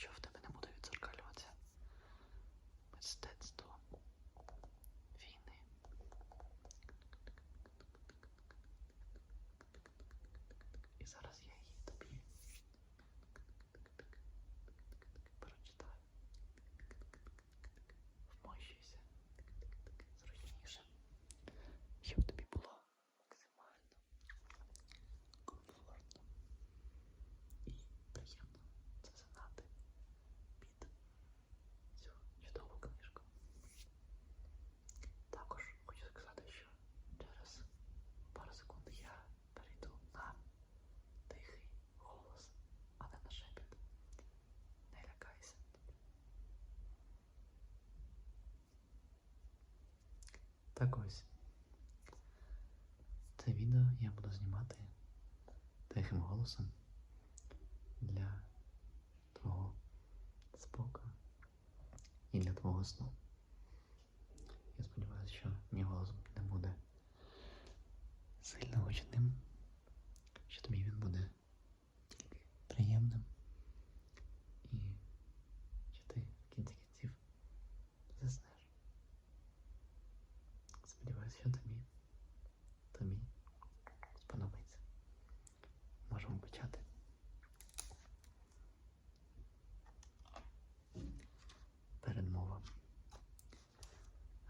сподіваюся, що в тебе не буде відзеркалюватися мистецтво війни. І зараз я її тобі прочитаю. Вмощуйся зручніше, щоб тобі було максимально комфортно і приємно засинати під цю чудову книжку. Також хочу сказати, що через пару секунд я перейду на тихий голос, а не на шепіт. Не лякайся. Так ось. Це відео я буду знімати тихим голосом для твого спокою і для твого сну. Я сподіваюся, що мій голос не буде сильно гучним, що тобі він буде тільки приємним і що ти в кінці кінців заснеш. Сподіваюся, що тобі, тобі сподобається. Можемо почати. Передмова.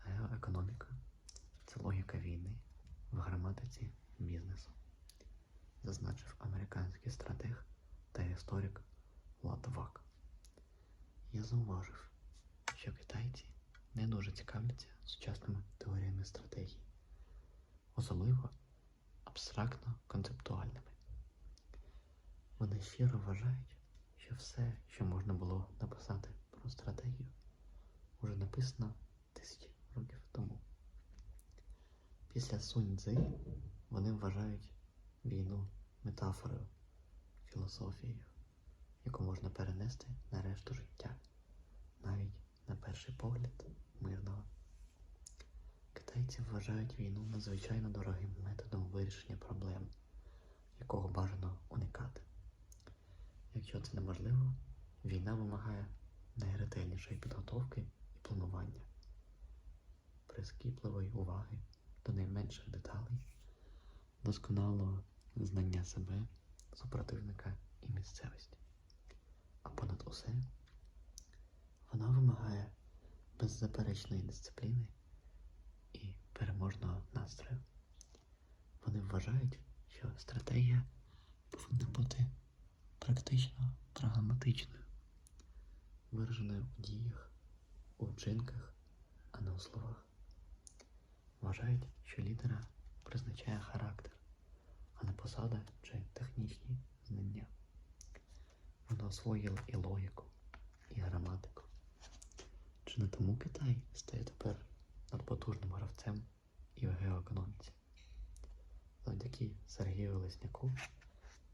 Геоекономіка це логіка війни в граматиці бізнесу, зазначив американський стратег та історик Латвак. Я зауважив, що китайці не дуже цікавляться сучасними теоріями стратегії, особливо абстрактно концептуальними. Вони щиро вважають, що все, що можна було написати про стратегію, уже написано тисячі років тому. Після Сунь Цзи вони вважають війну метафорою, філософією, яку можна перенести на решту життя, навіть на перший погляд мирного. Китайці вважають війну надзвичайно дорогим методом вирішення проблем, якого бажано уникати. Якщо це неможливо, війна вимагає найретельнішої підготовки і планування, прискіпливої уваги до найменших деталей, досконалого знання себе, супротивника і місцевості. А понад усе, вона вимагає беззаперечної дисципліни і переможного настрою. Вони вважають, що стратегія повинна бути практично прагматичною, вираженою у діях, у вчинках, а не у словах. Вважають, що лідера призначає характер, а не посада чи технічні знання. Вони освоїли і логіку, і граматику. Чи не тому Китай стає тепер надпотужним гравцем і в геоекономіці? Завдяки Сергію Лесняку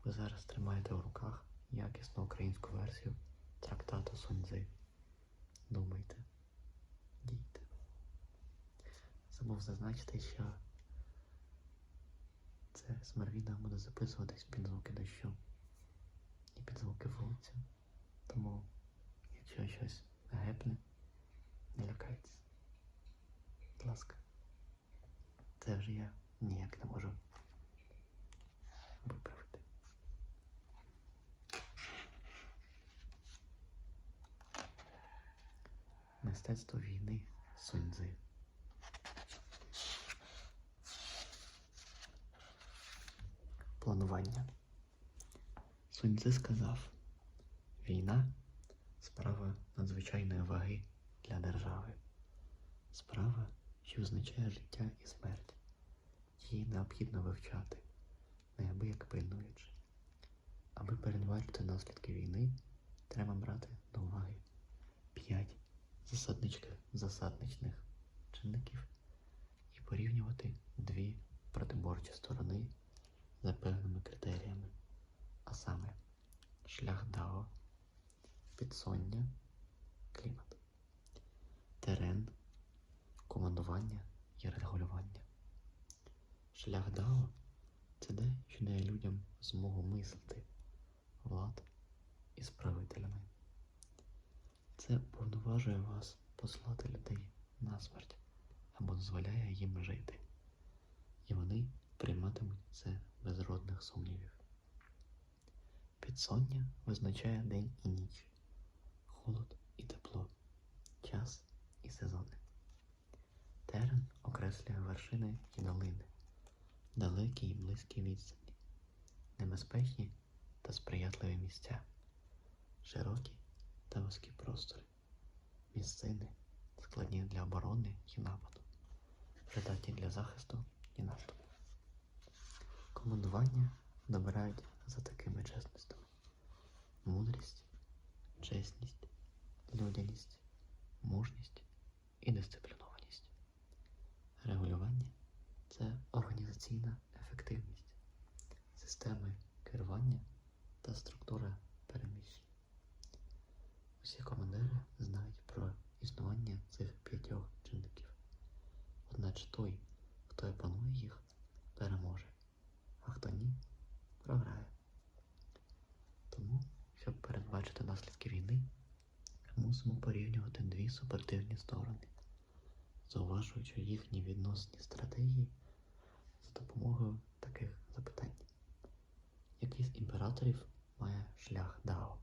ви зараз тримаєте в руках якісну українську версію трактату Суньцзи. Думайте, Забув зазначити, що це смарвіда буде записуватись під звуки дощу і під звуки вулиці. Тому, якщо щось гепне, не лякайтесь. Будь ласка. Це вже я ніяк не можу виправити. Мистецтво війни Суньцзи. Планування. Суньцзи сказав, війна справа надзвичайної ваги для держави. Справа, що визначає життя і смерть. Її необхідно вивчати, неабияк пильнуючи. Аби передбачити наслідки війни, треба брати до уваги п'ять засадничних засадничних чинників і порівнювати дві протиборчі сторони за певними критеріями, а саме шлях дао, підсоння, клімат, терен, командування і регулювання. Шлях дао це де, що дає людям змогу мислити влад із правителями Це повноважує вас послати людей на смерть або дозволяє їм жити. І вони прийматимуть це без жодних сумнівів. Підсоння визначає день і ніч, холод і тепло, час і сезони. Терен окреслює вершини і долини, далекі і близькі відстані, небезпечні та сприятливі місця, широкі та вузькі простори, місцини, складні для оборони і нападу, придатні для захисту і наступу. Командування добирають за такими чесностями: мудрість, чесність, людяність, мужність і дисциплінованість. Регулювання це організаційна ефективність, системи керування та структура переміщень. Усі командири знають про існування цих п'ятьох чинників. Одначе той, хто опанує їх, переможе, хто ні, програє. Тому, щоб передбачити наслідки війни, мусимо порівнювати дві супротивні сторони, зауважуючи їхні відносні стратегії за допомогою таких запитань. Який з імператорів має шлях Дао?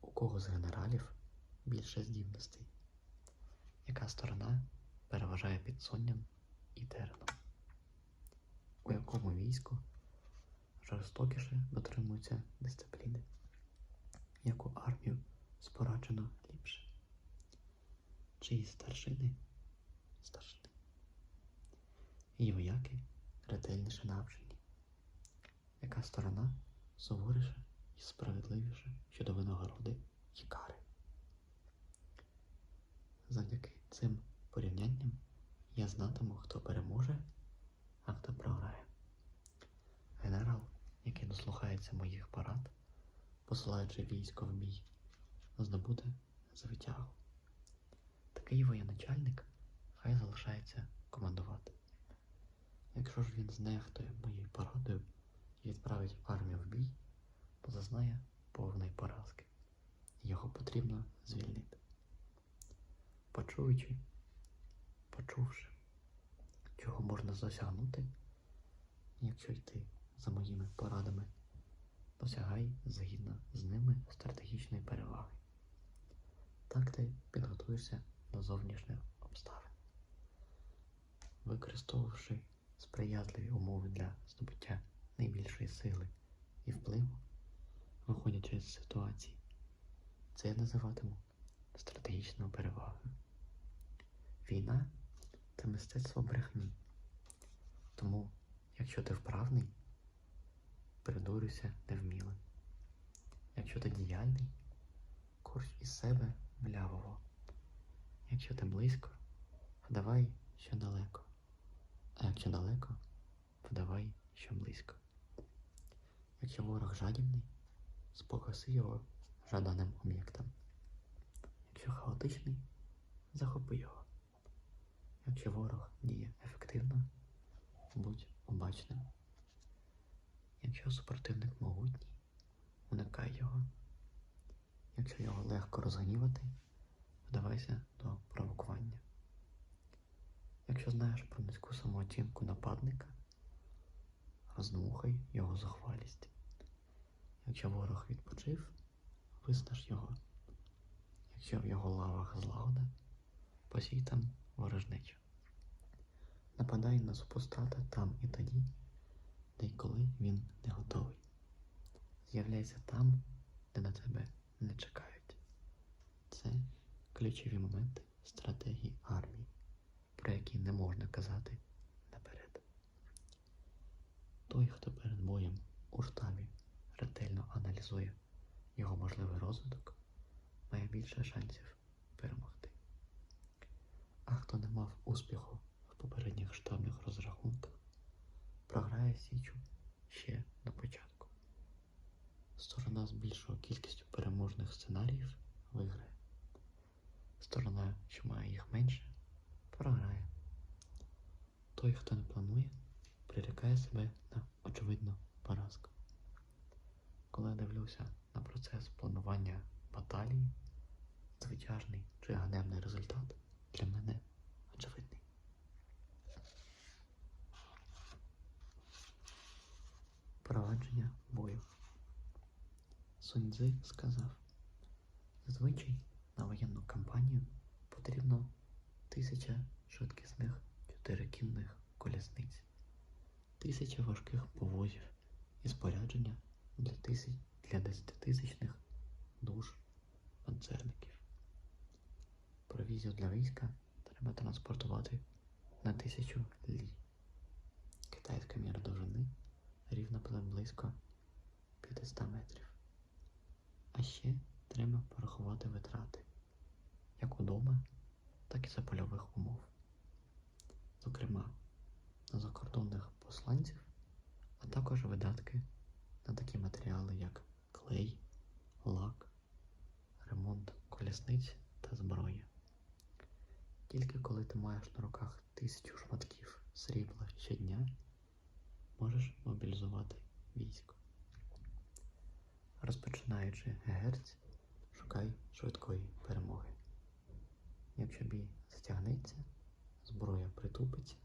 У кого з генералів більше здібностей? Яка сторона переважає підсонням і тереном? У якому війську жорстокіше дотримуються дисципліни? Яку армію спораджено ліпше? Чиї старшини старшини? І вояки ретельніше навчені? Яка сторона суворіша і справедливіша щодо винагороди і кари? Завдяки цим порівнянням я знатиму, хто переможе, хто програє. Генерал, який дослухається моїх порад, посилаючи військо в бій, здобуде звитягу. Такий воєначальник хай залишається командувати. Якщо ж він знехтує моєю порадою і відправить армію в бій, то зазнає повної поразки. Його потрібно звільнити. Почуючи, почувши, чого можна досягнути, якщо йти за моїми порадами, досягай згідно з ними стратегічної переваги. Так ти підготуєшся до зовнішніх обставин. Використовувавши сприятливі умови для здобуття найбільшої сили і впливу, виходячи з ситуації, це я називатиму стратегічною перевагою. Війна це мистецтво брехні. Тому, якщо ти вправний, придурюйся невмілим. Якщо ти діяльний, курс із себе млявого. Якщо ти близько, вдавай, що далеко. А якщо далеко, вдавай, що близько. Якщо ворог жадібний, спогаси його жаданим об'єктом. Якщо хаотичний, захопи його. Якщо ворог діє ефективно, будь обачним. Якщо супротивник могутній, уникай його. Якщо його легко розгнівати, вдавайся до провокування. Якщо знаєш про низьку самооцінку нападника, роздмухай його зухвалість. Якщо ворог відпочив, виснаж його. Якщо в його лавах злагода, посій там ворожнечу. Нападай на супостата там і тоді, де й коли він не готовий. З'являйся там, де на тебе не чекають. Це ключові моменти стратегії армії, про які не можна казати наперед. Той, хто перед боєм у штабі ретельно аналізує його можливий розвиток, має більше шансів перемогти. А хто не мав успіху попередніх штабних розрахунках, програє січу ще на початку. Сторона з більшою кількістю переможних сценаріїв виграє. Сторона, що має їх менше, програє. Той, хто не планує, прирікає себе на очевидну поразку. Коли я дивлюся на процес планування баталії, звичайний чи ганебний Суньцзи сказав, зазвичай на воєнну кампанію потрібно тисяча швидкісних чотирикінних колісниць, тисяча важких повозів і спорядження для, тисяч, для десятитисячних душ панцерників. Провізію для війська треба транспортувати на тисячу лі. Китайська міра довжини рівна близько 500 метрів. А ще треба порахувати витрати як удома, так і за польових умов. Зокрема, на закордонних посланців, а також видатки на такі матеріали, як клей, лак, ремонт колісниць та зброя. Тільки коли ти маєш на руках тисячу шматків срібла щодня, можеш мобілізувати військо. Розпочинаючи герць, шукай швидкої перемоги. Якщо бій затягнеться, зброя притупиться,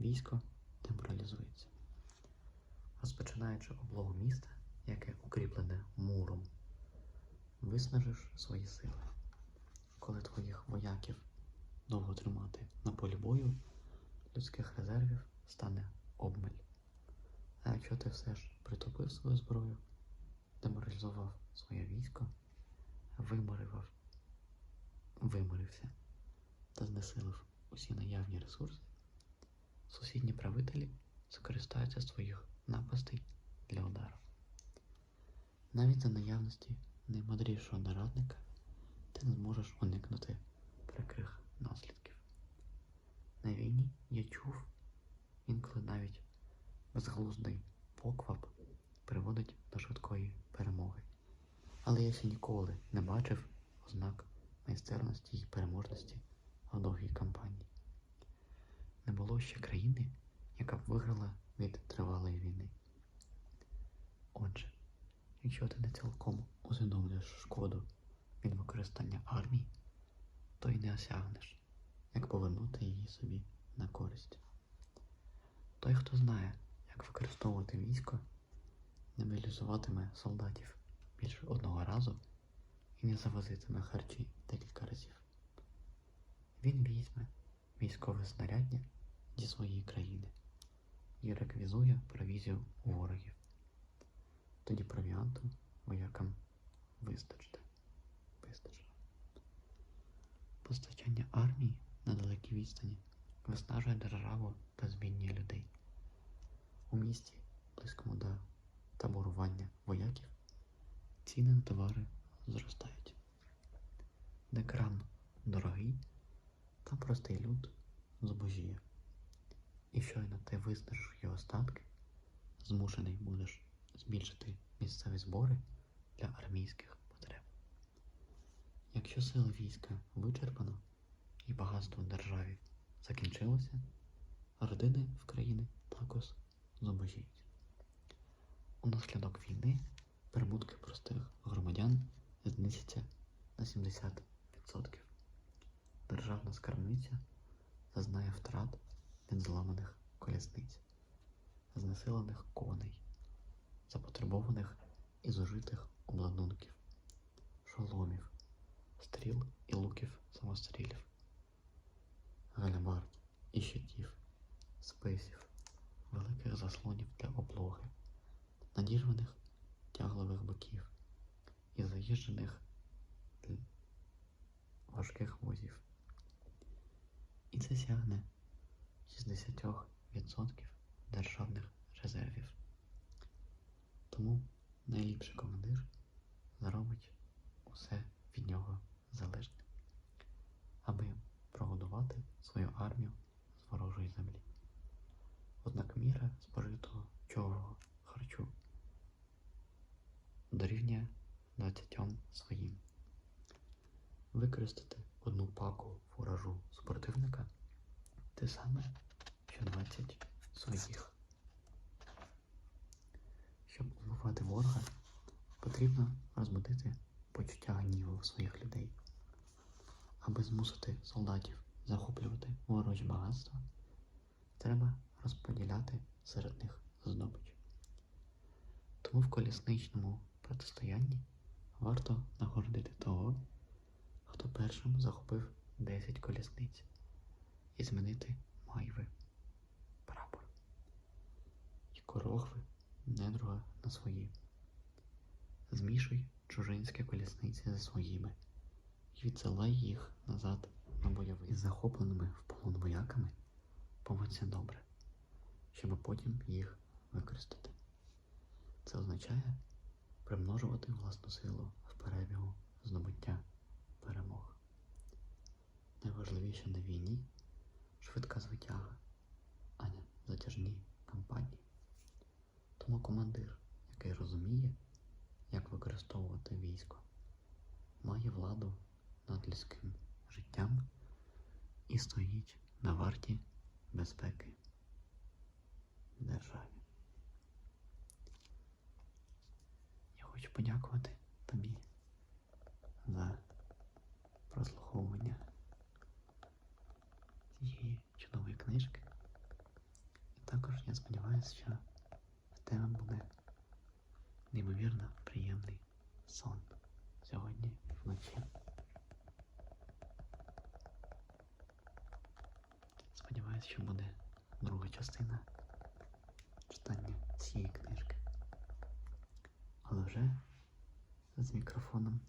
військо деморалізується. Розпочинаючи облогу міста, яке укріплене муром, виснажиш свої сили. Коли твоїх вояків довго тримати на полі бою, людських резервів стане обмаль. А якщо ти все ж притупив свою зброю, деморалізував своє військо, виморював, виморився та знесилив усі наявні ресурси, сусідні правителі скористаються з твоїх напастей для удару. Навіть за наявності наймудрішого нарадника ти не зможеш уникнути прикрих наслідків. На війні я чув, інколи навіть безглуздий поквап приводить до швидкої перемоги. Але я ще ніколи не бачив ознак майстерності і переможності в довгій кампанії. Не було ще країни, яка б виграла від тривалої війни. Отже, якщо ти не цілком усвідомлюєш шкоду від використання армії, то й не осягнеш, як повернути її собі на користь. Той, хто знає, як використовувати військо, мобілізуватиме солдатів більше одного разу і не завозитиме харчі декілька разів. Він візьме військове знаряддя зі своєї країни і реквізує провізію у ворогів. Тоді провіанту воякам вистачить. Вистачить. Постачання армії на далекій відстані виснажує державу та змінює людей. У місті, близькому до таборування вояків, ціни на товари зростають. Де кран дорогий, там простий люд зубожіє. І щойно ти виснажиш його остатки, змушений будеш збільшити місцеві збори для армійських потреб. Якщо сили війська вичерпано і багатство державі закінчилося, родини в країни також зубожіють. Унаслідок війни прибутки простих громадян знизяться на 70%. Державна скарбниця зазнає втрат від зламаних колісниць, знесилених коней, запотребованих і зужитих обладунків, шоломів, стріл і луків самострілів, галябард і щитів, списів, великих заслонів для облоги, надіжваних тяглових боків і заїжджених важких возів. І це сягне 60% державних резервів. Тому найліпший командир зробить усе від нього залежне, аби прогодувати свою армію Використати одну паку фуражу супротивника те саме, що 20 своїх. Щоб убивати ворога, потрібно розбудити почуття гніву своїх людей. аби змусити солдатів захоплювати ворожі багатства, треба розподіляти серед них здобич. Тому в колісничному протистоянні варто нагородити того, хто першим захопив 10 колісниць і змінити майви прапор і корохви недруга на свої. Змішуй чужинські колісниці за своїми і відсилай їх назад на бойовий. Захопленими в полон вояками поводься добре, щоб потім їх використати. Це означає примножувати власну силу в перебігу здобуття перемог. Найважливіше на війні швидка звитяга, а не затяжні кампанії. Тому командир, який розуміє, як використовувати військо, має владу над людським життям і стоїть на варті безпеки державі. Я хочу подякувати тобі за прослуховування цієї чудової книжки. І також я сподіваюся, що в тебе буде неймовірно приємний сон сьогодні вночі. Сподіваюся, що буде друга частина читання цієї книжки. Але вже з мікрофоном